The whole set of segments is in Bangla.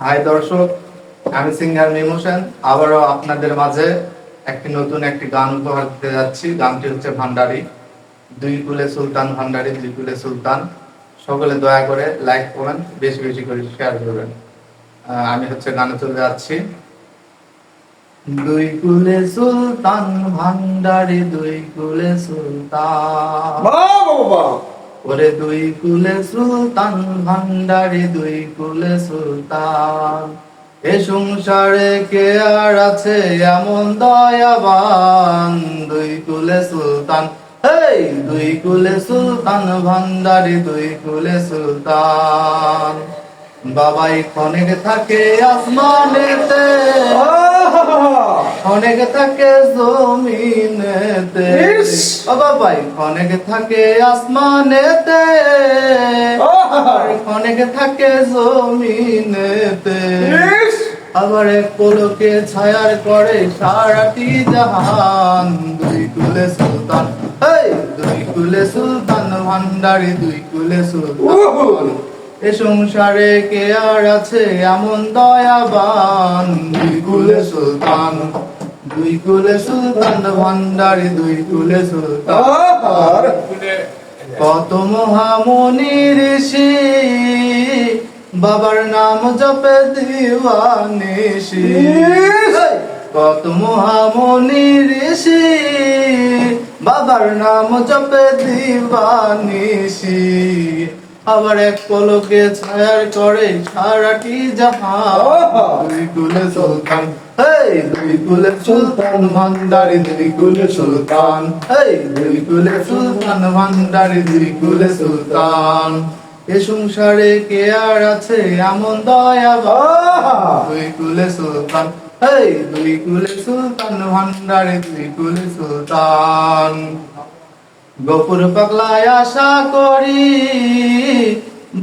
হাই দর্শক, আমি সিঙ্গার মিম হোসেন আবারও আপনাদের মাঝে একটি নতুন একটি গান উপহার দিতে যাচ্ছি। গানটি হচ্ছে ভান্ডারি, দুই কুলে সুলতান ভান্ডারি, দুই কুলে সুলতান। সকলে দয়া করে লাইক কমেন্ট, বেশি বেশি করে শেয়ার করবেন। আমি হচ্ছে গানে চলে যাচ্ছি। দুই কুলে সুলতান ভান্ডারি, দুই কুলে সুলতান। ওরে দুই কুলে সুলতান ভান্ডারি দুই কুলে সুলতান। এ সংসারে কে আর আছে এমন দয়াবান? দুই কুলে সুলতান এই দুই কুলে সুলতান ভান্ডারি দুই কুলে সুলতান। বাবাই খনেক থাকে আসমানেতে অনেক থাকে জমিনেতে। অনেক থাকে আসমানেতে। অনেক থাকে জমিনেতে। আবার এক পলকে ছায়ার করে সারাটি জাহান। দুই কুলে সুলতান দুই কুলে সুলতান ভান্ডারি দুই কুলে সুলতান। এ সংসারে কে আর আছে এমন দয়াবান? দুই কুলে সুলতান। দুই কুলে সুলতান ভান্ডারি দুই কুলে সুলতান। কত মহামনি ঋষি বাবার নাম জপে দিওয়ানিসি কত মহামনি ঋষি বাবার নাম জপে দিওয়ানিসি আবার এক পলকে ছায়ার করে সারাটি জাহান? দুই কুলে সুলতান এই দুই কুলে সুলতান ভান্ডারি দুই কুলে সুলতান এই দুই কুলে সুলতান ভান্ডারি দুই কুলে সুলতান। এ সংসারে কে আর আছে এমন দয়াবান দুই কুলে সুলতান এই দুই কুলে সুলতান ভান্ডারি দুই কুলে সুলতান। গোপুর পাগলায় আশা করি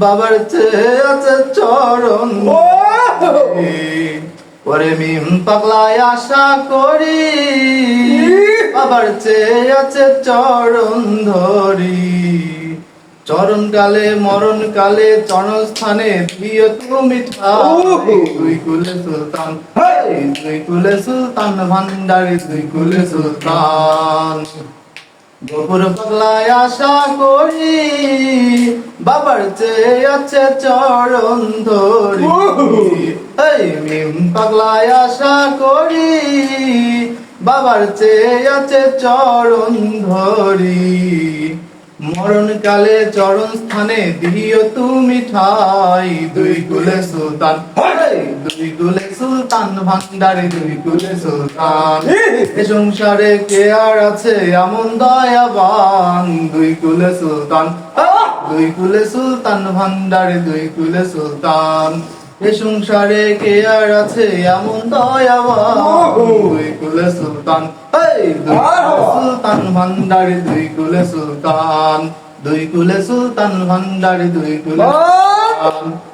বাবার চেয়ে চরণ পরে মিম পাগলায় আশা করি বাবার চেয়ে আছে চরণ ধরি। চরণ কালে মরণ কালে চরণ স্থানে দিও তুমি দুই কুলে সুলতান দুই কুলে সুলতান ভান্ডারি দুই কুলে সুলতান। গোপুর পাগলায় আশা করি বাবার চেয়ে আছে চরণ ধরি। এই মিম পাগলায় আশা করি বাবার চেয়ে আছে চরণ ধরি। মরণ কালে চরণ স্থানে দিও তুমি ঠাই দুই কুলে সুলতান। দুই কুলে সুলতান ভান্ডারি দুই কুলে সুলতান এ সংসারে কে আর আছে এমন দয়াবান দুই কুলে সুলতান দুই কুলে সুলতান ভান্ডারি দুই কুলে সুলতান এ সংসারে কে আর আছে এমন দয়াবান দুই কুলে সুলতান সুলতান ভান্ডারি দুই কুলে সুলতান দুই কুলে সুলতান ভান্ডারি দুই কুলে সুলতান